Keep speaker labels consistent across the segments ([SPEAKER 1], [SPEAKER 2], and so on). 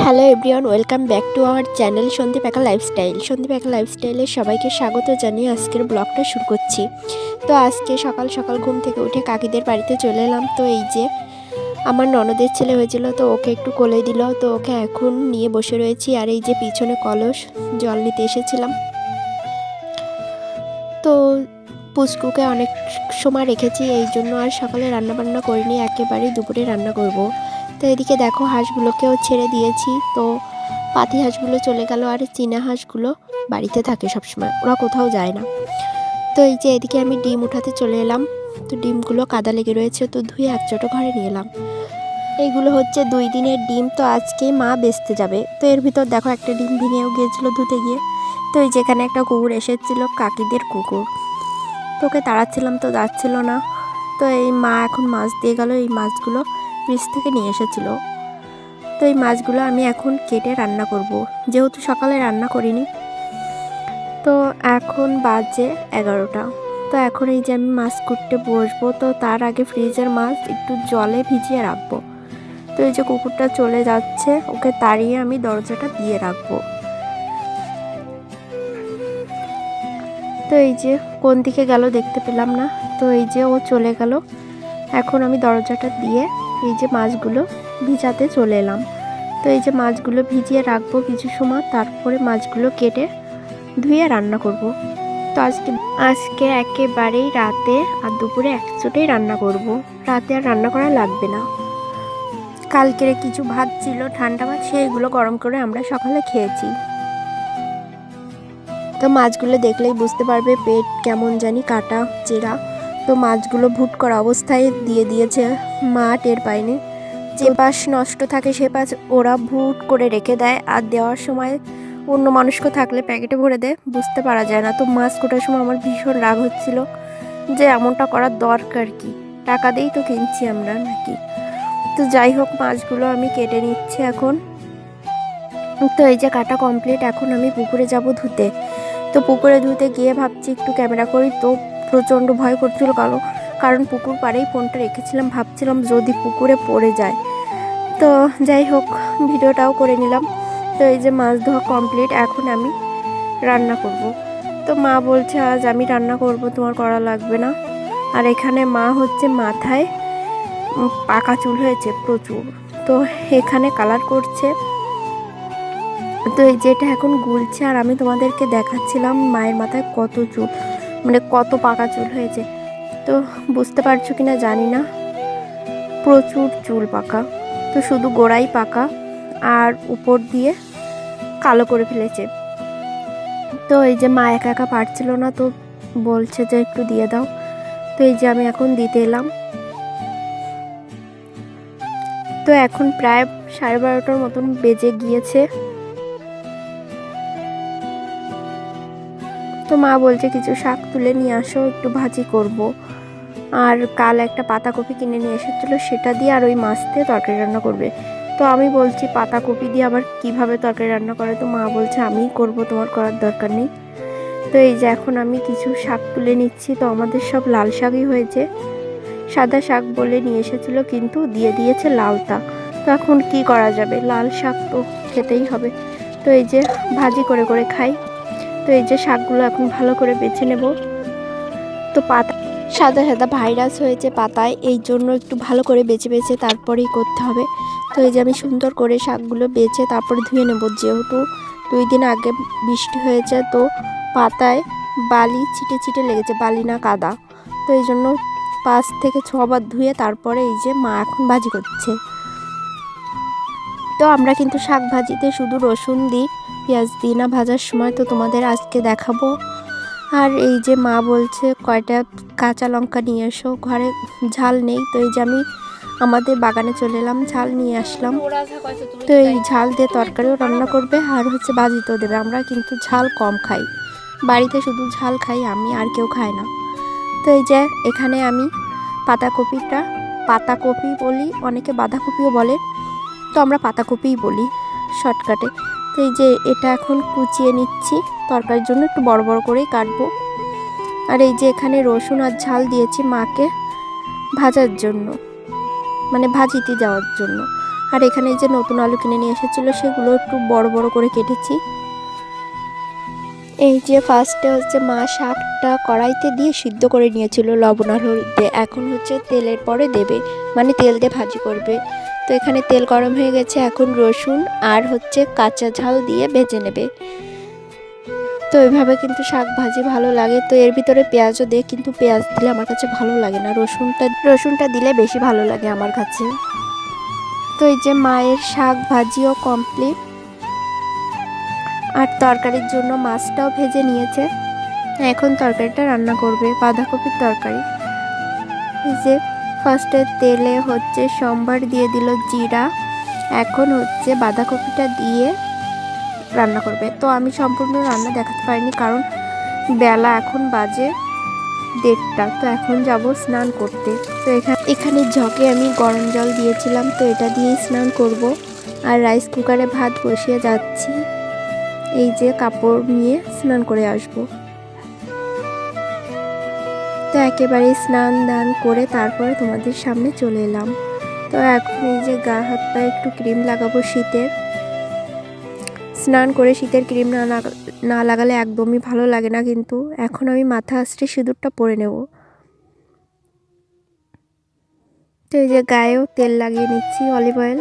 [SPEAKER 1] Hello everyone welcome back to our channel Sandeep একা lifestyle Sandeep একা লাইফস্টাইলে সবাইকে স্বাগত জানিয়ে আজকের ব্লগটা শুরু করছি। তো আজকে সকাল সকাল ঘুম থেকে উঠে কাকিদের বাড়িতে চলে এলাম। তো এই যে আমার ননদের ছেলে হয়েছিল, তো ওকে একটু কোলে দিল। তো ওকে এখন নিয়ে বসে রয়েছি। আর এই যে পিছনে কলস, জল নিতে এসেছিলাম। পুচকুকে অনেক সময় রেখেছি, এই জন্য আর সকালে রান্না বান্না করিনি, একেবারেই দুপুরে রান্না করব। তো এদিকে দেখো হাঁসগুলোকেও ছেড়ে দিয়েছি, তো পাতি হাঁসগুলো চলে গেল আর চীনা হাঁসগুলো বাড়িতে থাকে সবসময়, ওরা কোথাও যায় না। তো এই যে এদিকে আমি ডিম উঠাতে চলে এলাম, তো ডিমগুলো কাদা লেগে রয়েছে, তো ধুয়ে এক চটো ঘরে নিয়ে এলাম। এইগুলো হচ্ছে দুই দিনের ডিম, তো আজকে মা বেচতে যাবে। তো এর ভিতর দেখো একটা ডিম ভেঙেও গিয়েছিল ধুতে গিয়ে। তো এই যেখানে একটা কুকুর এসেছিল, কাকিদের কুকুর। তো ওকে তাড়াচ্ছিলাম তো যাচ্ছিল না। তো এই মা এখন মাছ দিয়ে গেল, এই মাছগুলো ফ্রিজ থেকে নিয়ে এসেছিল। তো এই মাছগুলো আমি এখন কেটে রান্না করব, যেহেতু সকালে রান্না করিনি। তো এখন বাজে এগারোটা। তো এখন এই যে আমি মাছ কুটতে বসবো, তো তার আগে ফ্রিজের মাছ একটু জলে ভিজিয়ে রাখব। তো এই যে কুকুরটা চলে যাচ্ছে, ওকে তাড়িয়ে আমি দরজাটা দিয়ে রাখব। তো এই যে কোন দিকে গেল দেখতে পেলাম না। তো এই যে ও চলে গেল। এখন আমি দরজাটা দিয়ে এই যে মাছগুলো ভিজাতে চলে এলাম। তো এই যে মাছগুলো ভিজিয়ে রাখব কিছু সময়, তারপরে মাছগুলো কেটে ধুয়ে রান্না করব। তো আজকে আজকে একেবারেই রাতে আর দুপুরে একচোটেই রান্না করব। রাতে আর রান্না করা লাগবে না। কালকের কিছু ভাত ছিল, ঠান্ডা ভাত, সেইগুলো গরম করে আমরা সকালে খেয়েছি। তো মাছগুলো দেখলেই বুঝতে পারবে পেট কেমন জানি কাটা, চেরা। তো মাছগুলো ভুট করা অবস্থায় দিয়ে দিয়েছে, মা টের পায়নি। যে পাশ নষ্ট থাকে সে পাশ ওরা ভুট করে রেখে দেয় আর দেওয়ার সময় অন্য মানুষকে থাকলে প্যাকেটে ভরে দেয়, বুঝতে পারা যায় না। তো মাছ কোটার সময় আমার ভীষণ রাগ হচ্ছিল যে এমনটা করার দরকার কি? টাকা দিয়েই তো কিনছি আমরা নাকি? তো যাই হোক, মাছগুলো আমি কেটে নিচ্ছি এখন। তো এই যে কাটা কমপ্লিট এখন আমি পুকুরে যাব ধুতে। তো পুকুরে ধুতে গিয়ে ভাবছি একটু ক্যামেরা করি, তো প্রচণ্ড ভয় করছিল কারণ কারণ পুকুর পাড়েই ফোনটা রেখেছিলাম, ভাবছিলাম যদি পুকুরে পড়ে যায়। তো যাই হোক, ভিডিওটাও করে নিলাম। তো এই যে মাছ ধোয়া কমপ্লিট এখন আমি রান্না করব। তো মা বলছে, আজ আমি রান্না করব, তোমার করা লাগবে না। আর এখানে মা হচ্ছে মাথায় পাকা চুল হয়েছে প্রচুর। তো এখানে কালার করছে তো এই যেটা এখন গুলছে, আর আমি তোমাদেরকে দেখাচ্ছিলাম মায়ের মাথায় কত চুল মানে কত পাকা চুল হয়েছে। তো বুঝতে পারছ কিনা জানি না, প্রচুর চুল পাকা। তো শুধু গোড়াই পাকা, আর উপর দিয়ে কালো করে ফেলেছে। তো এই যে মা একা একা পারছিল না, তো বলছে যে একটু দিয়ে দাও। তো এই যে আমি এখন দিতে এলাম। তো এখন প্রায় সাড়ে বারোটার মতন বেজে গিয়েছে। তো মা বলছে, কিছু শাক তুলে নিয়ে আসো, একটু ভাজি করব। আর কাল একটা পাতাকপি কিনে নিয়ে এসেছিল, সেটা দিয়ে আর ওই মাছ দিয়ে তরকারি রান্না করবে। তো আমি বলছি, পাতাকপি দিয়ে আবার কীভাবে তরকারি রান্না করে? তো মা বলছে, আমিই করব, তোমার করার দরকার নেই। তো এই যে এখন আমি কিছু শাক তুলে নিচ্ছি, তো আমাদের সব লাল শাকই হয়েছে। সাদা শাক বলে নিয়ে এসেছিল, কিন্তু দিয়ে দিয়েছে লালটা। তো এখন কি করা যাবে? লাল শাক তো খেতেই হবে। তো এই যে ভাজি করে করে খাই। তো এই যে শাকগুলো এখন ভালো করে বেছে নেব। তো পাতা সাদা সাদা ভাইরাস হয়েছে পাতায়, এই জন্য একটু ভালো করে বেছে বেছে তারপরেই করতে হবে। তো এই যে আমি সুন্দর করে শাকগুলো বেছে তারপরে ধুয়ে নেব, যেহেতু দুই দিন আগে বৃষ্টি হয়েছে, তো পাতায় বালি ছিটে ছিটে লেগেছে, বালি না কাদা। তো এই জন্য পাঁচ থেকে ছবার ধুয়ে তারপরে এই যে মা এখন ভাজি করছে। তো আমরা কিন্তু শাক ভাজিতে শুধু রসুন দিই পেঁয়াজ দিই না, ভাজার সময় তো তোমাদের আজকে দেখাবো। আর এই যে মা বলছে, কয়টা কাঁচা লঙ্কা নিয়ে এসো, ঘরে ঝাল নেই, তো এই যে আমি আমাদের বাগানে চলে এলাম, ঝাল নিয়ে আসলাম। তো এই ঝাল দিয়ে তরকারিও রান্না করবে, আর হচ্ছে ভাজিতেও দেবে। আমরা কিন্তু ঝাল কম খাই। বাড়িতে শুধু ঝাল খাই, আমি আর কেউ খায় না। তো এই যে এখানে আমি পাতাকপিটা, পাতাকপি বলি, অনেকে বাঁধাকপিও বলে, তো আমরা পাতাকপিই বলি, শর্টকাটে। তো এই যে এটা এখন কুচিয়ে নিচ্ছি, তরকারির জন্য একটু বড় বড় করেই কাটবো। আর এই যে এখানে রসুন আর ঝাল দিয়েছি মাকে ভাজার জন্য মানে ভাজিতে যাওয়ার জন্য। আর এখানে যে নতুন আলু কিনে নিয়ে এসেছিল, সেগুলো একটু বড় বড় করে কেটেছি। এই যে ফার্স্টে হচ্ছে মা শাকটা কড়াইতে দিয়ে সিদ্ধ করে নিয়েছিল লবণ আর হলুদ। এখন হচ্ছে তেলের পরে দেবে মানে তেল দিয়ে ভাজি করবে। তো এখানে তেল গরম হয়ে গেছে, এখন রসুন আর হচ্ছে কাঁচা ঝাল দিয়ে ভেজে নেবে। তো এইভাবে কিন্তু শাক ভাজি ভালো লাগে। তো এর ভিতরে পেঁয়াজও দিয়ে কিন্তু পেঁয়াজ দিলে আমার কাছে ভালো লাগে না। রসুনটা রসুনটা দিলে বেশি ভালো লাগে আমার কাছে। তো এই যে মায়ের শাক ভাজিও কমপ্লিট আর তরকারির জন্য মাছটাও ভেজে নিয়েছে। এখন তরকারিটা রান্না করবে, বাঁধাকপির তরকারি। এই যে ফার্স্টে তেলে হচ্ছে সম্বার দিয়ে দিল জিরা। এখন হচ্ছে বাঁধাকপিটা দিয়ে রান্না করবে। তো আমি সম্পূর্ণ রান্না দেখাতে পারিনি কারণ বেলা এখন বাজে দেড়টা। তো এখন যাব স্নান করতে। তো এখানে এখানে ঝকে আমি গরম জল দিয়েছিলাম। তো এটা দিয়েই স্নান করব। আর রাইস কুকারে ভাত বসিয়ে যাচ্ছি। এই যে কাপড় নিয়ে স্নান করে আসব। তো একেবারে স্নান দান করে তারপরে তোমাদের সামনে চলে এলাম। তো এখন এই যে গা হাত পায়ে একটু ক্রিম লাগাবো শীতের। স্নান করে শীতের ক্রিম না না লাগালে একদমই ভালো লাগে না কিন্তু এখন আমি মাথা আসতে সিঁদুরটা পরে নেব। তো এই যে গায়েও তেল লাগিয়ে নিচ্ছি অলিভ অয়েল।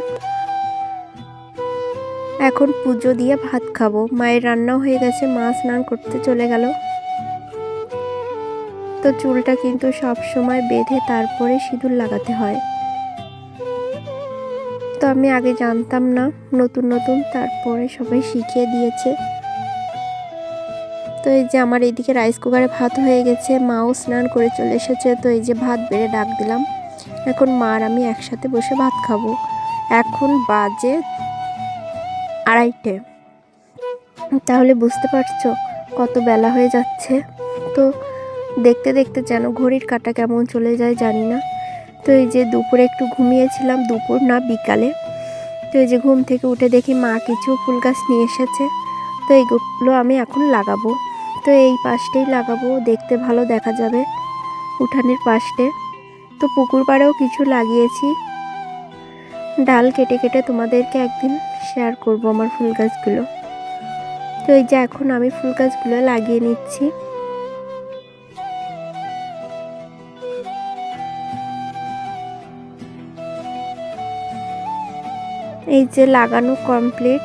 [SPEAKER 1] এখন পুজো দিয়ে ভাত খাব। মায়ের রান্নাও হয়ে গেছে, মা স্নান করতে চলে গেল। তো চুলটা কিন্তু সব সময় বেঁধে তারপরে সিঁদুর লাগাতে হয়। তো আমি আগে জানতাম না, নতুন নতুন তারপরে সবাই শিখিয়ে দিয়েছে। তো এই যে আমার এইদিকে রাইস কুকারে ভাত হয়ে গেছে, মাও স্নান করে চলে এসেছে, তো এই যে ভাত বেড়ে ডাক দিলাম। এখন মা আর আমি একসাথে বসে ভাত খাব। এখন বাজে আড়াইটে। তাহলে বুঝতে পারছ কত বেলা হয়ে যাচ্ছে। তো দেখতে দেখতে যেন ঘড়ির কাটা কেমন চলে যায় জানি না। তো এই যে দুপুরে একটু ঘুমিয়েছিলাম, দুপুর না বিকালে। তো এই যে ঘুম থেকে উঠে দেখি মা কিছু ফুল গাছ নিয়ে এসেছে। তো এইগুলো আমি এখন লাগাবো। তো এই পাশটাই লাগাবো, দেখতে ভালো দেখা যাবে উঠানের পাশটে তো পুকুর পাড়েও কিছু লাগিয়েছি। ডাল কেটে কেটে তোমাদেরকে একদিন শেয়ার করব আমার ফুল গাছগুলো। তো এই যে এখন আমি ফুল গাছগুলো লাগিয়ে নিচ্ছি। এই যে লাগানো কমপ্লিট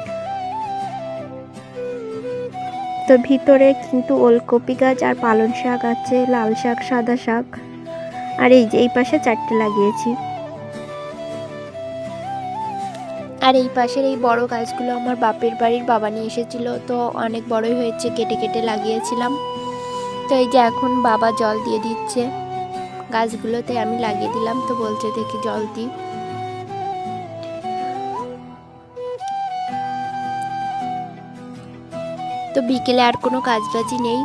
[SPEAKER 1] তো ভিতরে কিন্তু ওলকপি গাছ আর পালং শাক আছে, লাল শাক, সাদা শাক। আর এই যে এই পাশে চারটে লাগিয়েছি। আর এই পাশের এই বড় গাছগুলো আমার বাপের বাড়ির বাবা নিয়ে এসেছিল, তো অনেক বড়ই হয়েছে, কেটে কেটে লাগিয়েছিলাম। তো এই যে এখন বাবা জল দিয়ে দিচ্ছে। গাছগুলোতে আমি লাগিয়ে দিলাম, তো বলছে দেখি জল দিই। তো বিকেলে আর কোনো কাজবাজি নেই।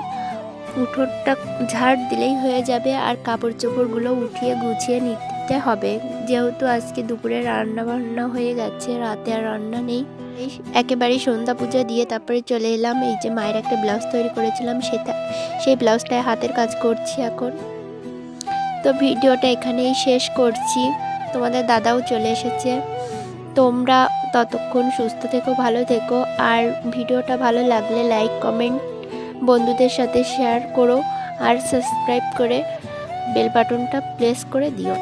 [SPEAKER 1] উঠোনটা ঝাড় দিলেই হয়ে যাবে আর কাপড় চোপড়গুলো উঠিয়ে গুছিয়ে নিতে হবে। যেহেতু আজকে দুপুরে রান্না বান্না হয়ে গেছে, রাতে আর রান্না নেই। এই একেবারেই সন্ধ্যা পূজা দিয়ে তারপরে চলে এলাম। এই যে মায়ের একটা ব্লাউজ তৈরি করেছিলাম, সেটা, সেই ব্লাউজটায় হাতের কাজ করছি এখন। তো ভিডিওটা এখানেই শেষ করছি। তোমাদের দাদাও চলে এসেছে। তোমরা ততক্ষণ সুস্থ থেকো, ভালো থেকো। আর ভিডিওটা ভালো লাগলে লাইক কমেন্ট বন্ধুদের সাথে শেয়ার করো। আর সাবস্ক্রাইব করে বেল বাটনটা প্রেস করে দিও।